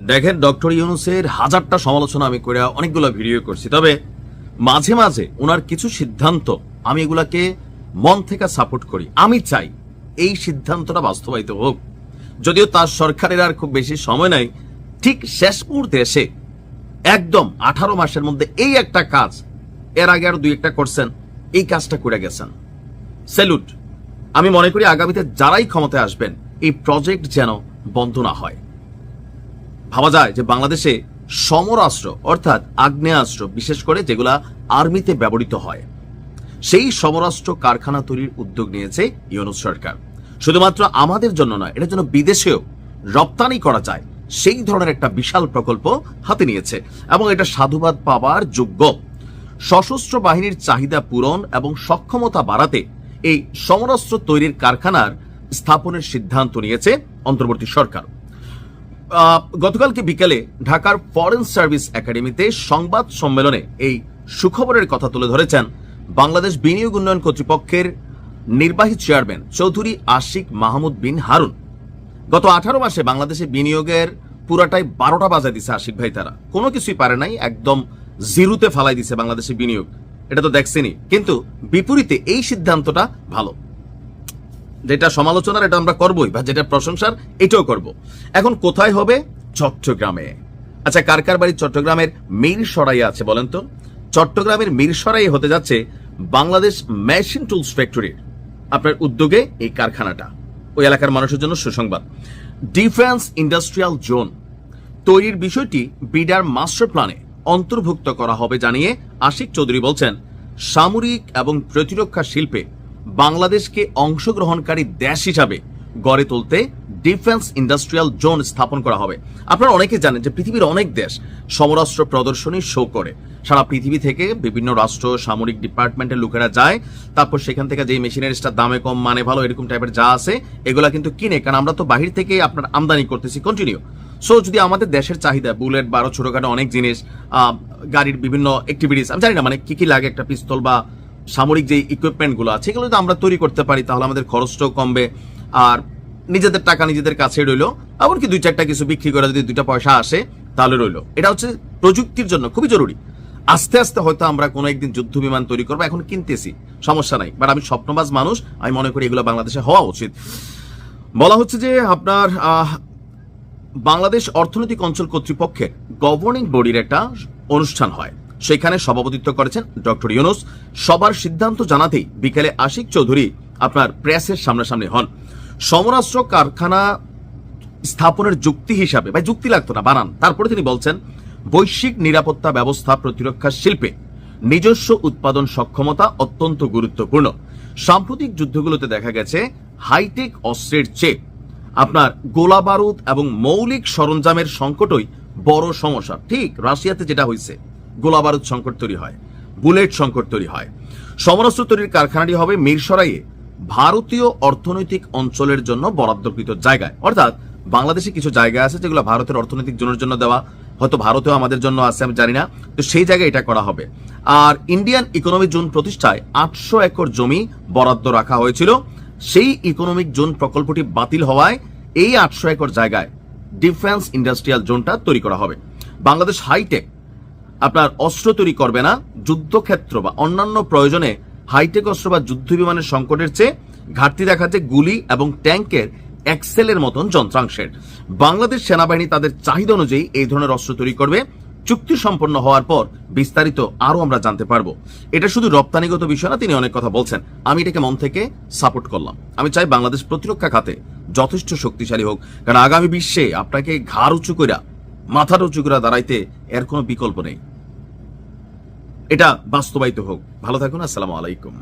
দেখেন, ডক্টর ইউনুসের হাজারটা সমালোচনা আমি করে অনেকগুলো ভিডিও করছি। তবে মাঝে মাঝে ওনার কিছু সিদ্ধান্ত আমি এগুলাকে মন থেকে সাপোর্ট করি। আমি চাই এই সিদ্ধান্তটা বাস্তবায়িত হোক। যদিও তার সরকারের আর খুব বেশি সময় নাই, ঠিক শেষ মুহূর্তে এসে একদম আঠারো মাসের মধ্যে এই একটা কাজ, এর আগে আর দুই একটা করছেন, এই কাজটা করে গেছেন। স্যালুট। আমি মনে করি আগামীতে যারাই ক্ষমতায় আসবেন, এই প্রজেক্ট যেন বন্ধ না হয়। ভাবা যায় যে বাংলাদেশে সমরাস্ত্র, অর্থাৎ আগ্নেয়াস্ত্র, বিশেষ করে যেগুলা আর্মিতে ব্যবহৃত হয়, সেই সমরাস্ত্র কারখানা তৈরির উদ্যোগ নিয়েছে ইউনুস সরকার। শুধুমাত্র আমাদের জন্য নয়, এটা যেন বিদেশেও রপ্তানি করা যায়, সেই ধরনের একটা বিশাল প্রকল্প হাতে নিয়েছে এবং এটা সাধুবাদ পাওয়ার যোগ্য। সশস্ত্র বাহিনীর চাহিদা পূরণ এবং সক্ষমতা বাড়াতে এই সমরাস্ত্র তৈরির কারখানার স্থাপনের সিদ্ধান্ত নিয়েছে অন্তর্বর্তী সরকার। গতকালকে বিকেলে ঢাকার ফরেন সার্ভিস একাডেমিতে সংবাদ সম্মেলনে এই সুখবরের কথা তুলে ধরেছেন বাংলাদেশ বিনিয়োগ উন্নয়ন কর্তৃপক্ষের নির্বাহী চেয়ারম্যান চৌধুরী আশিক মাহমুদ বিন হারুন। গত আঠারো মাসে বাংলাদেশে বিনিয়োগের পুরাটাই বারোটা বাজায় দিছে আশিক ভাই তারা। কোনো কিছুই পারে নাই, একদম জিরুতে ফালাই দিছে বাংলাদেশে বিনিয়োগ। এটা তো দেখছেনই। কিন্তু বিপরীতে এই সিদ্ধান্তটা ভালো। যেটা সমালোচনার, এটা আমরা করবই, বা যেটা প্রশংসার, এটাও করব। এখন কোথায় হবে? চট্টগ্রামে। আচ্ছা কার কার বাড়ি চট্টগ্রামের মিরসরাই আছে বলেন তো? চট্টগ্রামের মিরসরাই হতে যাচ্ছে বাংলাদেশ মেশিন টুলস ফ্যাক্টরির। আপনার উদ্যোগে এই কারখানাটা, ওই এলাকার মানুষের জন্য সুসংবাদ। Defence industrial zone. তৈরির বিষয়টি বিডার মাস্টার প্ল্যানে অন্তর্ভুক্ত করা হবে জানিয়ে আশিক চৌধুরী বলছেন, সামরিক এবং প্রতিরক্ষা শিল্পে বাংলাদেশকে অংশগ্রহণকারী দেশ হিসাবে গড়ে তুলতে ডিফেন্স ইন্ডাস্ট্রিয়াল জোন স্থাপন করা হবে। আপনারা অনেকে জানেন যে পৃথিবীর অনেক দেশ সমরাস্ত্র প্রদর্শনী শো করে। সারা পৃথিবী থেকে বিভিন্ন রাষ্ট্র, সামরিক ডিপার্টমেন্টের লোকেরা যায়, তারপর সেখান থেকে যে মেশিনারিজটা দামে কম মানে ভালো, এরকম টাইপের যা আছে, এগুলা কিন্তু কিনে, কারণ আমরা তো বাহির থেকে আপনার আমদানি করতেছি কন্টিনিউ সো যদি আমাদের দেশের চাহিদা, বুলেট, বারো, ছোটখাটো অনেক জিনিস গাড়ির বিভিন্ন অ্যাক্টিভিটিস আমি জানি না মানে কি কি লাগে একটা পিস্তল বা সামরিক যে ইকুইপমেন্টগুলো আছে, এগুলো যদি আমরা তৈরি করতে পারি, তাহলে আমাদের খরচটাও কমবে। আর নিজেদের টাকা নিজেদের কাছে রইল, এমনকি দুই চারটা কিছু বিক্রি করে যদি দুইটা পয়সা আসে, তাহলে রইল। এটা হচ্ছে প্রযুক্তির জন্য খুবই জরুরি। আস্তে আস্তে হয়তো আমরা কোনো একদিন যুদ্ধ বিমান তৈরি করব, এখন কিনতেছি, সমস্যা নাই। বাট আমি স্বপ্নবাজ মানুষ, আমি মনে করি এগুলো বাংলাদেশে হওয়া উচিত। বলা হচ্ছে যে আপনার বাংলাদেশ অর্থনৈতিক অঞ্চল কর্তৃপক্ষের গভর্নিং বডির একটা অনুষ্ঠান হয়। সেখানে সভাপতিত্ব করেছেন ডক্টর ইউনুস। সবার সিদ্ধান্ত জানাতেই বিকেলে আশিক চৌধুরী আপনার প্রেসের সামনাসামনি হন। সমরাস্ত্র কারখানা স্থাপনের যুক্তি হিসাবে বা যুক্তি লাগতো না, বানান। তারপরে তিনি বলছেন, বৈশ্বিক নিরাপত্তা ব্যবস্থা প্রতিরক্ষা শিল্পে নিজস্ব উৎপাদন সক্ষমতা অত্যন্ত গুরুত্বপূর্ণ। সাম্প্রতিক যুদ্ধগুলোতে দেখা গেছে, হাইটেক অস্ত্রের চেয়ে আপনার গোলা বারুদ এবং মৌলিক সরঞ্জামের সংকটই বড় সমস্যা। ঠিক রাশিয়াতে যেটা হয়েছে গোলা বারুদ সংকট তৈরি হয়, বুলেট সংকট তৈরি হয়। সমরাস্ত্র তৈরির কারখানাটি হবে মিরসরাইয়ে, ভারতীয় অর্থনৈতিক অঞ্চলের জন্য বরাদ্দকৃত জায়গায়। অর্থাৎ বাংলাদেশে কিছু জায়গা আছে যেগুলো ভারতের অর্থনৈতিক জোনের জন্য দেওয়া, হয়তো ভারতেও আমাদের জন্য আছে, আমি জানি না। তো সেই জায়গায় এটা করা হবে। আর ইন্ডিয়ান ইকোনমিক জোন প্রতিষ্ঠায় আটশো একর জমি বরাদ্দ রাখা হয়েছিল। সেই ইকোনমিক জোন প্রকল্পটি বাতিল হওয়ায় এই আটশো একর জায়গায় ডিফেন্স ইন্ডাস্ট্রিয়াল জোনটা তৈরি করা হবে। বাংলাদেশ হাইটেক আপনার অস্ত্র তৈরি করবে না, যুদ্ধক্ষেত্র বা অন্যান্য প্রয়োজনে হাইটেক অস্ত্র বা যুদ্ধ বিমানের সংকটের চেয়ে ঘাটতি দেখা যায় গুলি এবং ট্যাঙ্কের এক্সেলের মতন যন্ত্রাংশের। বাংলাদেশ সেনাবাহিনী তাদের চাহিদা অনুযায়ী এই ধরনের অস্ত্র তৈরি করবে। চুক্তি সম্পন্ন হওয়ার পর বিস্তারিত আরও আমরা জানতে পারব। এটা শুধু রপ্তানিগত বিষয় না, তিনি অনেক কথা বলছেন। আমি এটাকে মন থেকে সাপোর্ট করলাম। আমি চাই বাংলাদেশ প্রতিরক্ষা খাতে যথেষ্ট শক্তিশালী হোক। কারণ আগামী বিশ্বে আপনাকে ঘাড় উঁচু কইরা মাথার উঁচু করে দাঁড়াইতে এর কোনো বিকল্প নেই। এটা বাস্তবায়িত হোক। ভালো থাকুন আসসালামু আলাইকুম।